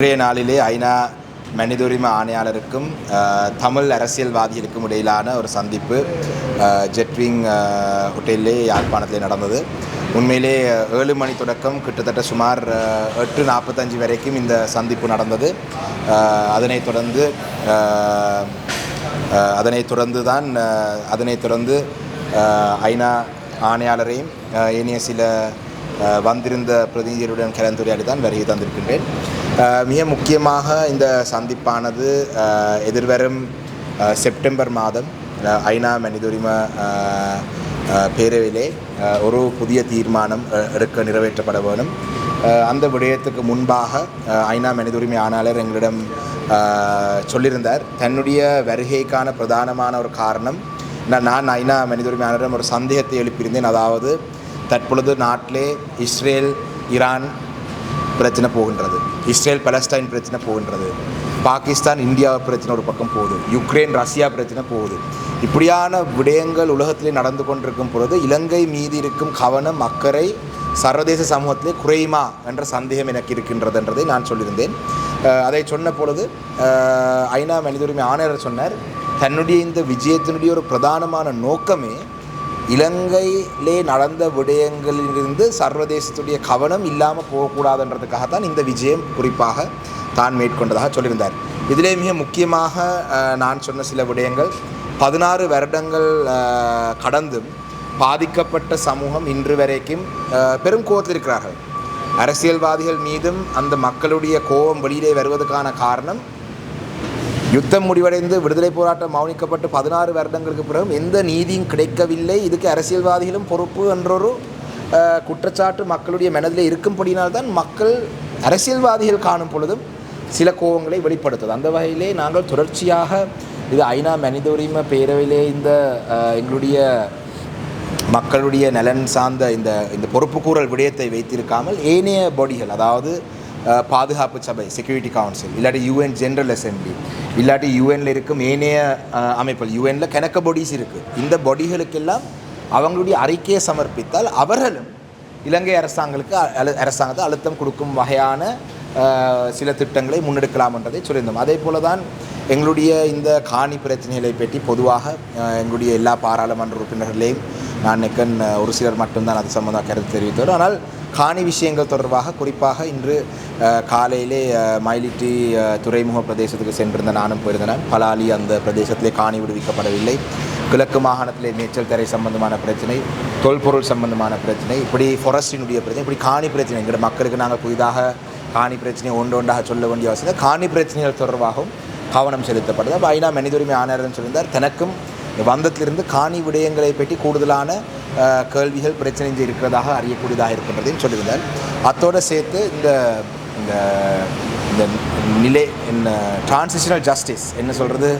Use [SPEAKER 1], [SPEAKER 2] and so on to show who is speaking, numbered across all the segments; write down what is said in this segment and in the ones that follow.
[SPEAKER 1] இன்றைய நாளிலே ஐநா மனித உரிமை ஆணையாளருக்கும் தமிழ் அரசியல்வாதிகளுக்கும் இடையிலான ஒரு சந்திப்பு ஜெட்விங் ஹோட்டலிலே யாழ்ப்பாணத்திலே நடந்தது. உண்மையிலே ஏழு மணி தொடக்கம் கிட்டத்தட்ட சுமார் எட்டு நாற்பத்தஞ்சு வரைக்கும் இந்த சந்திப்பு நடந்தது. அதனைத் தொடர்ந்து அதனைத் தொடர்ந்து தான் அதனைத் தொடர்ந்து ஐநா ஆணையாளரையும் அஹ், ஏனைய சில வந்திருந்த பிரதிநிதிகளுடன் கலந்துரையாடி தான் வருகை தந்திருக்கின்றேன். மிக முக்கியமாக இந்த சந்திப்பானது எதிர்வரும் செப்டம்பர் மாதம் ஐநா மனித உரிமை பேரவையிலே ஒரு புதிய தீர்மானம் எடுக்க நிறைவேற்றப்பட வேணும் அந்த விடயத்துக்கு முன்பாக ஐநா மனித உரிமை ஆணையாளர் எங்களிடம் சொல்லியிருந்தார். தன்னுடைய வருகைக்கான பிரதானமான ஒரு காரணம் நான் நான் ஐநா மனித உரிமை ஆணையரிடம் ஒரு சந்தேகத்தை எழுப்பியிருந்தேன். அதாவது தற்பொழுது நாட்டிலே இஸ்ரேல் ஈரான் பிரச்சனை போகின்றது. இஸ்ரேல் பலஸ்டைன் பிரச்சனை போகின்றது. பாகிஸ்தான் இந்தியா பிரச்சனை ஒரு பக்கம் போகுது. யுக்ரைன் ரஷ்யா பிரச்சனை போகுது. இப்படியான விடயங்கள் உலகத்திலே நடந்து கொண்டிருக்கும் பொழுது இலங்கை மீது இருக்கும் கவனம் அக்கறை சர்வதேச சமூகத்திலே குறையுமா என்ற சந்தேகம் எனக்கு இருக்கின்றது என்றதை நான் சொல்லியிருந்தேன். அதை சொன்ன பொழுது ஐநா மனித உரிமை ஆணையர் சொன்னார் தன்னுடைய இந்த விஜயத்தினுடைய ஒரு பிரதானமான நோக்கமே இலங்கையிலே நடந்த விடயங்களிலிருந்து சர்வதேசத்துடைய கவனம் இல்லாமல் போகக்கூடாதுன்றதுக்காகத்தான் இந்த விஜயம் குறிப்பாக தான் மேற்கொண்டதாக சொல்லியிருந்தார். இதிலே மிக முக்கியமாக நான் சொன்ன சில விடயங்கள். பதினாறு வருடங்கள் கடந்தும் பாதிக்கப்பட்ட சமூகம் இன்று வரைக்கும் பெரும் கோபத்தில் இருக்கிறார்கள். அரசியல்வாதிகள் மீதும் அந்த மக்களுடைய கோபம் வெளியிலே வருவதற்கான காரணம் யுத்தம் முடிவடைந்து விடுதலை போராட்டம் மௌனிக்கப்பட்டு பதினாறு வருடங்களுக்கு பிறகும் எந்த நீதியும் கிடைக்கவில்லை. இதுக்கு அரசியல்வாதிகளும் பொறுப்பு என்றொரு குற்றச்சாட்டு மக்களுடைய மனதில் இருக்கும்படியினால்தான் மக்கள் அரசியல்வாதிகள் காணும் பொழுதும் சில கோபங்களை வெளிப்படுத்துது. அந்த வகையிலே நாங்கள் தொடர்ச்சியாக இது ஐநா மனித உரிமை பேரவையிலே இந்த எங்களுடைய மக்களுடைய நலன் சார்ந்த இந்த இந்த பொறுப்புக்கூறல் விடயத்தை வைத்திருக்காமல் ஏனைய பாடிகள் அதாவது பாதுகாப்பு சபை செக்யூரிட்டி கவுன்சில் இல்லாட்டி யூஎன் ஜென்ரல் அசம்பிளி இல்லாட்டி யூஎனில் இருக்கும் ஏனைய அமைப்புகள் யூஎனில் கணக்க பாடிஸ் இருக்குது இந்த பாடிகளுக்கெல்லாம் அவங்களுடைய அறிக்கையை சமர்ப்பித்தால் அவர்களும் இலங்கை அரசாங்களுக்கு அழு அரசாங்கத்தை அழுத்தம் கொடுக்கும் வகையான சில திட்டங்களை முன்னெடுக்கலாம் என்றதை சொல்லியிருந்தோம். அதே போல தான் எங்களுடைய இந்த காணி பிரச்சனைகளை பற்றி பொதுவாக எங்களுடைய எல்லா பாராளுமன்ற உறுப்பினர்களையும் நான் நிக்கன் ஒரு சிலர் மட்டும்தான் அது சம்பந்தமாக கருத்து தெரிவித்தவர். ஆனால் காணி விஷயங்கள் தொடர்பாக குறிப்பாக இன்று காலையிலே மயிலிட்டி துறைமுக பிரதேசத்துக்கு சென்றிருந்த நானும் போயிருந்தேன். பலாலி அந்த பிரதேசத்திலே காணி விடுவிக்கப்படவில்லை. கிழக்கு மாகாணத்திலே மேய்ச்சல் தரை சம்பந்தமான பிரச்சனை தொல்பொருள் சம்பந்தமான பிரச்சனை இப்படி ஃபாரஸ்டினுடைய பிரச்சனை இப்படி காணி பிரச்சனை. எங்கள் மக்களுக்கு நாங்கள் புதிதாக காணி பிரச்சனை ஒன்று ஒன்றாக சொல்ல வேண்டிய அவசியம் காணி பிரச்சனைகள் தொடர்பாகவும் கவனம் செலுத்தப்படுது. அப்போ ஐநா மனித உரிமை ஆணையர் சொல்லியிருந்தார் தனக்கும் வந்தத்திலிருந்து காணி விடயங்களை பற்றி கூடுதலான கேள்விகள் பிரச்சனை இருக்கிறதாக அறியக்கூடியதாக இருக்கின்றதையும் சொல்லியிருந்தார். அத்தோடு சேர்த்து இந்த இந்த இந்த நிலை என்ன டிரான்சிஷனல் ஜஸ்டிஸ் என்ன சொல்கிறது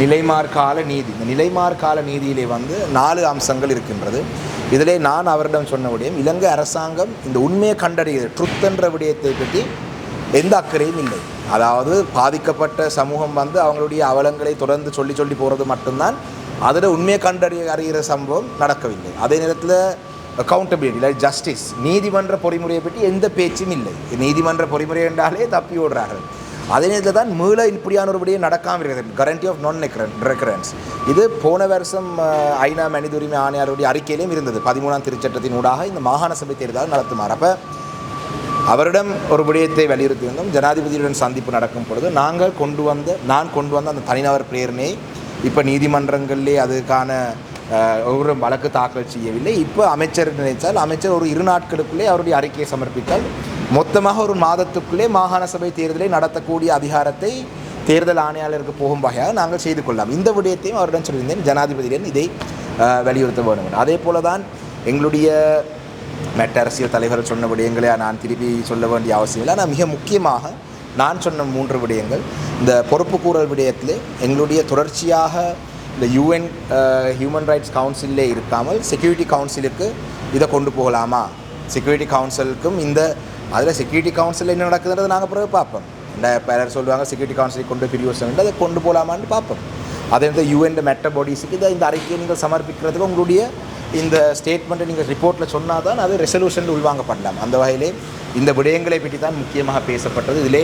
[SPEAKER 1] நிலைமார் கால நீதி. இந்த நிலைமார் கால நீதியிலே வந்து நாலு அம்சங்கள் இருக்கின்றது. இதிலே நான் அவரிடம் சொன்ன விடயம் இலங்கை அரசாங்கம் இந்த உண்மையை கண்டறியது ட்ருத் என்ற விடயத்தை பற்றி எந்த அக்கறையும் இல்லை. அதாவது பாதிக்கப்பட்ட சமூகம் வந்து அவங்களுடைய அவலங்களை தொடர்ந்து சொல்லி சொல்லி போகிறது மட்டும்தான். அதில் உண்மையை கண்டறிய அறிகிற சம்பவம் நடக்கவில்லை. அதே நேரத்தில் அக்கௌண்டபிலிட்டி லைக் ஜஸ்டிஸ் நீதிமன்ற பொறிமுறையை பற்றி எந்த பேச்சும் இல்லை. நீதிமன்ற பொறிமுறை என்றாலே தப்பி ஓடுறார்கள். அதே நேரத்தில் தான் மீள இப்படியான ஒரு நடக்காமல் இருக்கிறது. கரண்டி ஆஃப் நான் ரெக்கரன்ஸ் இது போன வருஷம் ஐநா மனித உரிமை ஆணையாருடைய அறிக்கையிலையும் இருந்தது. பதிமூணாம் திருச்சட்டத்தின் ஊடாக இந்த மாகாண சபை தேர்தல் நடத்துமாறு. அப்போ அவரிடம் ஒரு விடயத்தை வலியுறுத்தியிருந்தோம். ஜனாதிபதியுடன் சந்திப்பு நடக்கும் பொழுது நாங்கள் கொண்டு வந்த நான் கொண்டு வந்த அந்த தனிநபர் பிரேரணை இப்போ நீதிமன்றங்களிலே அதுக்கான ஒரு வழக்கு தாக்கல் செய்யவில்லை. இப்போ அமைச்சர் நினைத்தால் அமைச்சர் ஒரு இரு நாட்களுக்குள்ளே அவருடைய அறிக்கையை சமர்ப்பித்தால் மொத்தமாக ஒரு மாதத்துக்குள்ளே மாகாண சபை தேர்தலை நடத்தக்கூடிய அதிகாரத்தை தேர்தல் ஆணையாளருக்கு போகும் வகையாக நாங்கள் செய்து கொள்ளலாம். இந்த விடயத்தையும் அவரிடம் சொல்லியிருந்தேன். ஜனாதிபதியிடம் இதை வலியுறுத்த வேண்டும் அதே போல தான் எங்களுடைய மற்ற அரசியல் தலைவர் சொன்ன விடயங்களை நான் திருப்பி சொல்ல வேண்டிய அவசியம் இல்லை. ஆனால் மிக முக்கியமாக நான் சொன்ன மூன்று விடயங்கள். இந்த பொறுப்புக்கூறல் விடயத்தில் எங்களுடைய தொடர்ச்சியாக இந்த யூஎன் ஹியூமன் ரைட்ஸ் கவுன்சிலே இருக்காமல் செக்யூரிட்டி கவுன்சிலுக்கு இதை கொண்டு போகலாமா? செக்யூரிட்டி கவுன்சிலுக்கும் இந்த அதில் செக்யூரிட்டி கவுன்சிலில் என்ன நடக்குதுன்றது நாங்கள் பிறகு பார்ப்போம். இந்த பலர் சொல்லுவாங்க செக்யூரிட்டி கவுன்சிலுக்கு கொண்டு பிரிவு வேண்டும் அதை கொண்டு போகலாமான்னு பார்ப்போம். அதே இந்த யூஎன் மெட்ட பாடிஸுக்கு இதை இந்த அறிக்கையை நீங்கள் சமர்ப்பிக்கிறதுக்கு உங்களுடைய இந்த ஸ்டேட்மெண்ட்டை நீங்கள் ரிப்போர்ட்டில் சொன்னால் தான் அது ரெசல்யூஷனில் உள்வாங்கப்படலாம். அந்த வகையிலே இந்த விடயங்களை பற்றி தான் முக்கியமாக பேசப்பட்டது. இதிலே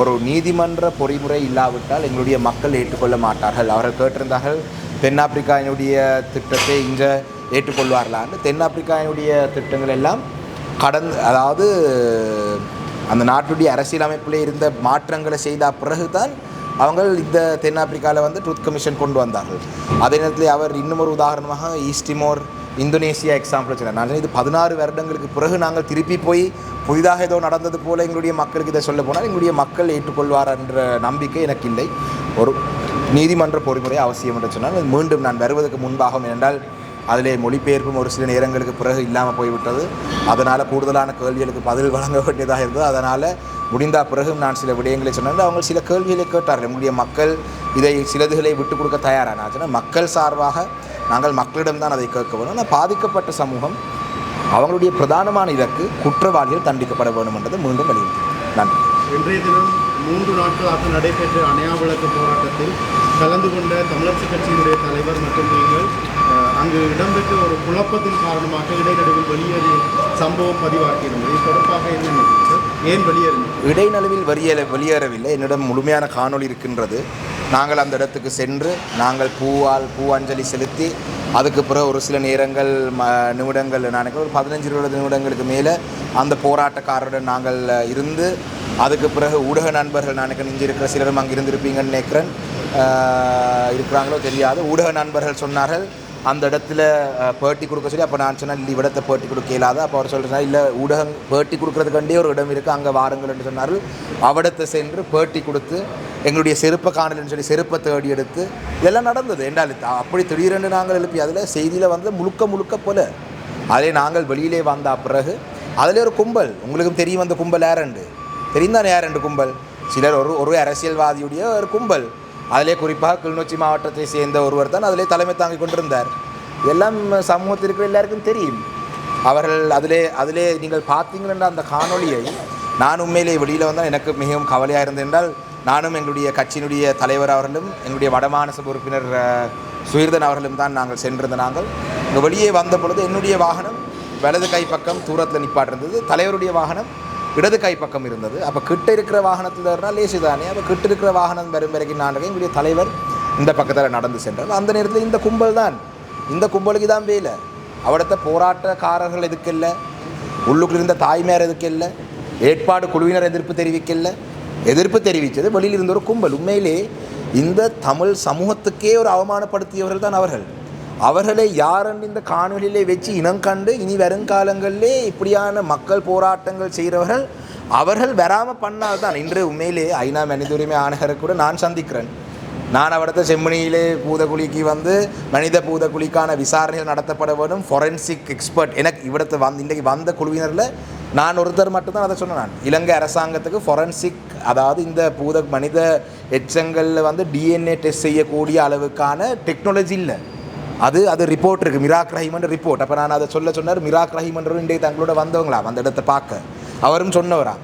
[SPEAKER 1] ஒரு நீதிமன்ற பொறிமுறை இல்லாவிட்டால் எங்களுடைய மக்கள் ஏற்றுக்கொள்ள மாட்டார்கள். அவர்கள் கேட்டிருந்தார்கள் தென்னாப்பிரிக்காவினுடைய திட்டத்தை இங்கே ஏற்றுக்கொள்வார்களான்னு. தென்னாப்பிரிக்காவினுடைய திட்டங்கள் எல்லாம் கடந்த அதாவது அந்த நாட்டுடைய அரசியலமைப்பில் இருந்த மாற்றங்களை செய்த பிறகுதான் அவங்க இந்த தென்னாப்பிரிக்காவில் வந்து ட்ரூத் கமிஷன் கொண்டு வந்தார்கள். அதே நேரத்தில் அவர் இன்னும் ஒரு உதாரணமாக ஈஸ்டிமோர் இந்தோனேஷியா எக்ஸாம்பிள் வச்சுருந்தேன் நான் இது பதினாறு வருடங்களுக்கு பிறகு நாங்கள் திருப்பி போய் புதிதாக ஏதோ நடந்தது போல் எங்களுடைய மக்களுக்கு இதை சொல்ல போனால் எங்களுடைய மக்கள் ஏற்றுக்கொள்வார் என்ற நம்பிக்கை எனக்கு இல்லை. ஒரு நீதிமன்ற பொறிமுறை அவசியம் என்று சொன்னால் மீண்டும் நான் வருவதற்கு முன்பாகும். என்றால் அதிலே மொழிபெயர்ப்பும் ஒரு சில நேரங்களுக்கு பிறகு இல்லாமல் போய்விட்டது. அதனால் கூடுதலான கேள்விகளுக்கு பதில் வழங்க வேண்டியதாக இருந்தது. அதனால் முடிந்த பிறகும் நான் சில விடயங்களை சொன்னேன். அவங்க சில கேள்விகளை கேட்டார்கள். எங்களுடைய மக்கள் இதை சிலதுகளை விட்டுக் கொடுக்க தயாரான நான் மக்கள் சார்பாக நாங்கள் மக்களிடம் தான் அதை கேட்க வேணும் ஆனால் பாதிக்கப்பட்ட சமூகம் அவங்களுடைய பிரதானமான இதற்கு குற்றவாளிகள் தண்டிக்கப்பட வேண்டும் என்றதை மீண்டும் வலியுறுத்தி. நன்றி.
[SPEAKER 2] இன்றைய தினம் மூன்று நாட்களாக நடைபெற்ற அணையா விளக்கு போராட்டத்தில் கலந்து கொண்ட தமிழரசு கட்சியினுடைய தலைவர் மற்றும் நீங்கள் அங்கு இடம்பெற்ற ஒரு குழப்பத்தின் காரணமாக இடைநடுவில் வெளியேறிய சம்பவம் பதிவாகியிருந்தது. இது தொடர்பாக என்ன? ஏன் வெளியேறினீர்கள்?
[SPEAKER 1] இடைநடுவில் வெளியேற வெளியேறவில்லை. என்னிடம் முழுமையான காணொளி இருக்கின்றது. நாங்கள் அந்த இடத்துக்கு சென்று நாங்கள் பூவால் பூ அஞ்சலி செலுத்தி அதுக்கு பிறகு ஒரு சில நேரங்கள் ம நிமிடங்கள் நான் ஒரு பதினஞ்சு இருபது நிமிடங்களுக்கு மேலே அந்த போராட்டக்காரருடன் நாங்கள் இருந்து அதுக்கு பிறகு ஊடக நண்பர்கள் நான் நினைக்கிறேன் இருக்கிற சிலரும் அங்கே இருந்திருப்பீங்கன்னு நினைக்கிறேன் இருக்கிறாங்களோ தெரியாது. ஊடக நண்பர்கள் சொன்னார்கள் அந்த இடத்துல பேட்டி கொடுக்க சொல்லி அப்போ நான் சொன்னேன் இந்த இடத்தை பேட்டி கொடுக்க இயலாது. அப்போ அவர் சொல்கிறார் இல்லை ஊடகம் பேட்டி கொடுக்குறதுக்காண்டே ஒரு இடம் இருக்குது அங்கே வாருங்கள் என்று சொன்னார் அவடத்தை சென்று பேட்டி கொடுத்து எங்களுடைய செருப்பை காணலன்னு சொல்லி செருப்பை தேடி எடுத்து இதெல்லாம் நடந்தது. என்றால் அப்படி திடீரென்று நாங்கள் எழுப்பி அதில் செய்தியில் வந்து முழுக்க முழுக்க போல. அதே நாங்கள் வெளியிலே வந்த பிறகு அதிலே ஒரு கும்பல். உங்களுக்கும் தெரியும் அந்த கும்பல் யாரண்டு தெரியும் தானே யாரண்டு கும்பல்? சிலர் ஒரு ஒரு அரசியல்வாதியுடைய ஒரு கும்பல். அதிலே குறிப்பாக கிளிநொச்சி மாவட்டத்தை சேர்ந்த ஒருவர் தான் அதிலே தலைமை தாங்கி கொண்டிருந்தார். எல்லாம் சமூகத்தில் இருக்கிற எல்லாருக்கும் தெரியும். அவர்கள் அதிலே அதிலே நீங்கள் பார்த்தீங்கன்னா அந்த காணொளியை நான் உண்மையிலே வெளியில் வந்தால் எனக்கு மிகவும் கவலையாக இருந்தது என்றால் நானும் எங்களுடைய கட்சியினுடைய தலைவர் அவர்களும் எங்களுடைய வடமாநசப உறுப்பினர் சுயர்தன் அவர்களும் தான் நாங்கள் சென்றிருந்த நாங்கள். இங்கே வெளியே வந்த பொழுது என்னுடைய வாகனம் வலது கை பக்கம் தூரத்தில் நிப்பாட்டிருந்தது. தலைவருடைய வாகனம் இடது கை பக்கம் இருந்தது. அப்போ கிட்ட இருக்கிற வாகனத்தில் இருந்தால் லேசு தானே. அப்போ கிட்ட இருக்கிற வாகனம் வரும் வரைக்கும் நான் இருக்கேன். எங்களுடைய தலைவர் இந்த பக்கத்தில் நடந்து சென்றார். அந்த நேரத்தில் இந்த கும்பல் தான். இந்த கும்பலுக்கு தான் வேலை. அவிடத்த போராட்டக்காரர்கள் எதுக்கு இல்லை இருந்த தாய்மார் எதுக்கு இல்லை ஏற்பாடு குழுவினர் எதிர்ப்பு தெரிவிக்கல எதிர்ப்பு தெரிவித்தது வெளியில் இருந்த ஒரு கும்பல். உண்மையிலே இந்த தமிழ் சமூகத்துக்கே ஒரு அவமானப்படுத்தியவர்கள் தான் அவர்கள். அவர்களை யாரென்று இந்த காணொலியிலே வச்சு இனம் கண்டு இனி வருங்காலங்களிலே இப்படியான மக்கள் போராட்டங்கள் செய்கிறவர்கள் அவர்கள் வராமல் பண்ணால்தான். இன்று உண்மையிலே ஐநா மனித உரிமை ஆணையரை கூட நான் சந்திக்கிறேன். நான் அவடத்த செம்மணியிலே பூதகுழிக்கு வந்து மனித பூதக்குழிக்கான விசாரணைகள் நடத்தப்பட வேண்டும். ஃபொரென்சிக் எக்ஸ்பர்ட் எனக்கு இவிடத்தை வந்து இன்றைக்கு வந்த குழுவினரில் நான் ஒருத்தர் மட்டும்தான் அதை சொன்னேன் நான். இலங்கை அரசாங்கத்துக்கு ஃபொரென்சிக் அதாவது இந்த பூத மனித எச்சங்களில் வந்து டிஎன்ஏ டெஸ்ட் செய்யக்கூடிய அளவுக்கான டெக்னாலஜி இல்லை. அது அது ரிப்போர்ட் இருக்குது மிராக் ரஹீமன்ற ரிப்போர்ட் அப்போ நான் அதை சொல்ல சொன்னார் மிராக் ரஹீமன்றரும் இன்றைக்கு தங்களோட வந்தவங்களா? அந்த இடத்தை பார்க்க. அவரும் சொன்னவரா?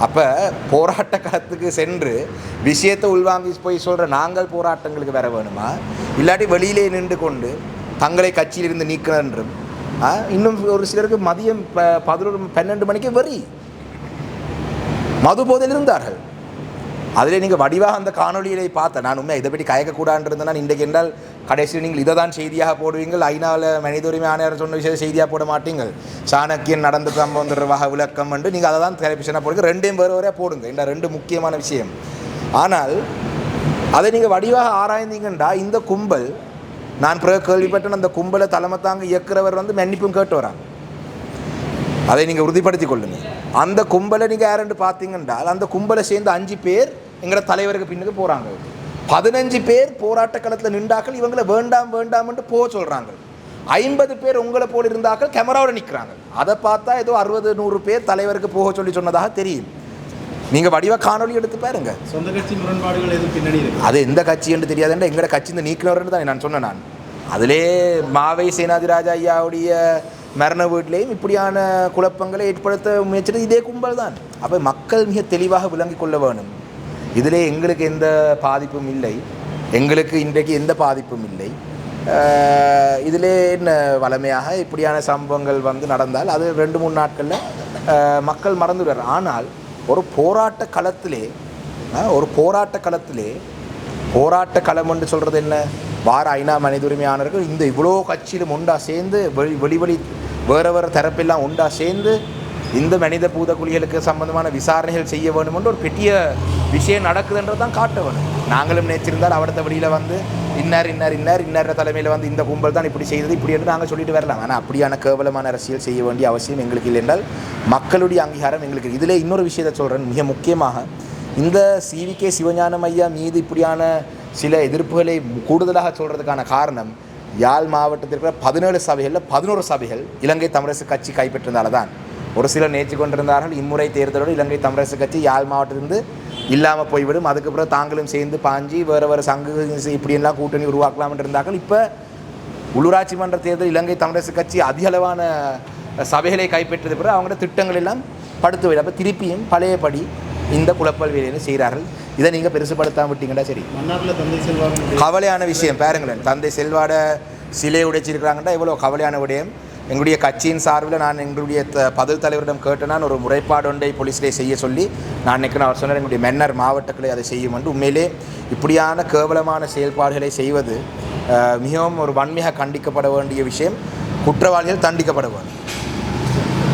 [SPEAKER 1] அப்போ போராட்ட களத்துக்கு சென்று விஷயத்தை உள்வாங்கி போய் சொல்கிற நாங்கள் போராட்டங்களுக்கு வர வேணுமா? இல்லாட்டி வெளியிலே நின்று கொண்டு தங்களை கட்சியிலிருந்து நீக்கினர் ஆ, இன்னும் ஒரு சிலருக்கு மதியம் ப பதினொரு பன்னெண்டு மணிக்கு வரி மது போதையில் இருந்தார்கள். அதில் நீங்கள் வடிவாக அந்த காணொலியை பார்த்தேன் நான் உண்மை இதை பற்றி கயக்கக்கூடாது இருந்தேன் இன்றைக்கு என்றால் கடைசியில் நீங்கள் இதை தான் செய்தியாக போடுவீங்கள். ஐநாவில் மனித உரிமை ஆணையர் சொன்ன விஷயத்தை செய்தியாக போட மாட்டீங்கள். சாணக்கியன் நடந்த சம்பவம் தொடர்பாக விளக்கம் என்று நீங்கள் அதை தான் டெலிவிஷனாக போடுங்க. ரெண்டையும் வேறு வரையாக போடுங்க. இந்த ரெண்டு முக்கியமான விஷயம். ஆனால் அதை நீங்கள் வடிவாக ஆராய்ந்தீங்கன்றா இந்த கும்பல் நான் பிறகு கேள்விப்பட்டேன் அந்த கும்பலை தலைமை தாங்க இயக்குறவர் வந்து மன்னிப்பும் கேட்டு வராங்க. அதை நீங்கள் உறுதிப்படுத்திக் கொள்ளுங்கள். அந்த கும்பலை நீங்கள் யாருன்னு பார்த்தீங்கன்றால் அந்த கும்பலை சேர்ந்து அஞ்சு பேர் எங்களோட தலைவருக்கு பின்னுக்கு போகிறாங்க பதினஞ்சு பேர் போராட்ட களத்தில் நின்றாக்கள் இவங்களை வேண்டாம் வேண்டாம்னு போக சொல்கிறாங்க ஐம்பது பேர் உங்களை போல் இருந்தாக்கள் கேமராவோட நிற்கிறாங்க அதை பார்த்தா ஏதோ அறுபது நூறு பேர் தலைவருக்கு போக சொல்லி சொன்னதாக தெரியும். நீங்கள் வடிவ காணொளி எடுத்து பாருங்க.
[SPEAKER 2] சொந்த கட்சி முரண்பாடுகள் எதுவும் இருக்கு.
[SPEAKER 1] அது எந்த கட்சி என்று தெரியாதுன்ற எங்கட கட்சி இந்த நீக்கினவர்னு தான் நான் சொன்னேன் நான். அதிலே மாவை சேனாதிராஜா ஐயாவுடைய மரண வீட்டிலேயும் இப்படியான குழப்பங்களை ஏற்படுத்த முயற்சித்தது இதே கும்பல் தான். அப்போ மக்கள் மிக தெளிவாக விளங்கிக் கொள்ள வேணும். இதில் எங்களுக்கு எந்த பாதிப்பும் இல்லை. எங்களுக்கு இன்றைக்கு எந்த பாதிப்பும் இல்லை. இதிலே என்ன வளமையாக இப்படியான சம்பவங்கள் வந்து நடந்தால் அது ரெண்டு மூணு நாட்களில் மக்கள் மறந்துடுவார். ஆனால் ஒரு போராட்ட களத்திலே ஒரு போராட்ட களத்திலே போராட்ட களம் என்று சொல்கிறது என்ன? வார ஐநா மனித உரிமையாளர்கள் இந்த இவ்வளோ கட்சியிலும் ஒண்டா சேர்ந்து வெளி வெளி வெளி வேறு வேறு தரப்பெல்லாம் ஒண்டா சேர்ந்து இந்த மனித பூத குழிகளுக்கு சம்பந்தமான விசாரணைகள் செய்ய வேணும் என்று ஒரு பெரிய விஷயம் நடக்குதுன்றது தான் காட்ட வேணும். நாங்களும் நினைச்சிருந்தால் அவடத்த வழியில் வந்து இன்னார் இன்னார் இன்னார் இன்னார் தலைமையில் வந்து இந்த கும்பல் தான் இப்படி செய்தது இப்படி என்று நாங்கள் சொல்லிட்டு வரலாம். ஆனால் அப்படியான கேவலமான அரசியல் செய்ய வேண்டிய அவசியம் எங்களுக்கு இல்லை என்றால் மக்களுடைய அங்கீகாரம் எங்களுக்கு இதில் இன்னொரு விஷயத்தை சொல்கிறேன் மிக முக்கியமாக இந்த சிவிகே சிவஞானம் ஐயா மீது இப்படியான சில எதிர்ப்புகளை கூடுதலாக சொல்கிறதுக்கான காரணம் யாழ் மாவட்டத்தில் இருக்கிற பதினேழு சபைகளில் பதினோரு சபைகள் இலங்கை தமிழரசு கட்சி கைப்பற்றினால தான் ஒரு சிலர் நேற்று கொண்டிருந்தார்கள். இம்முறை தேர்தலோடு இலங்கை தமிழரசு கட்சி யாழ் மாவட்டத்திலிருந்து இல்லாமல் போய்விடும். அதுக்கு பிறகு தாங்களும் சேர்ந்து பாஞ்சி வேறு வேறு சங்கு இப்படியெல்லாம் கூட்டணி உருவாக்கலாம்னு இருந்தார்கள். இப்போ உள்ளூராட்சி மன்ற தேர்தல் இலங்கை தமிழரசு கட்சி அதிக அளவான சபைகளை கைப்பற்றியது பிறகு அவங்களோட திட்டங்கள் எல்லாம் படுத்து விட அப்போ திருப்பியும் பழையபடி இந்த குழப்பல் வேலையை செய்கிறார்கள். இதை நீங்கள் பெருசுப்படுத்தாம விட்டீங்கன்னா சரி. கவலையான விஷயம் பாருங்களேன். தந்தை செல்வாட சிலை உடைச்சிருக்கிறாங்கன்னா இவ்வளோ கவலையான விடயம் எங்களுடைய கட்சியின் சார்பில் நான் எங்களுடைய த- பதில் தலைவரிடம் கேட்டு நான் ஒரு முறைப்பாடு ஒன்றை போலீஸிலே செய்ய சொல்லி நான் நினைக்கிறேன் அவர் சொன்னார் எங்களுடைய மன்னர் மாவட்டங்களை அதை செய்யும் என்று. உண்மையிலே இப்படியான கேவலமான செயல்பாடுகளை செய்வது மிகவும் ஒரு வன்மையாக கண்டிக்கப்பட வேண்டிய விஷயம். குற்றவாளிகள் தண்டிக்கப்பட வேண்டும்.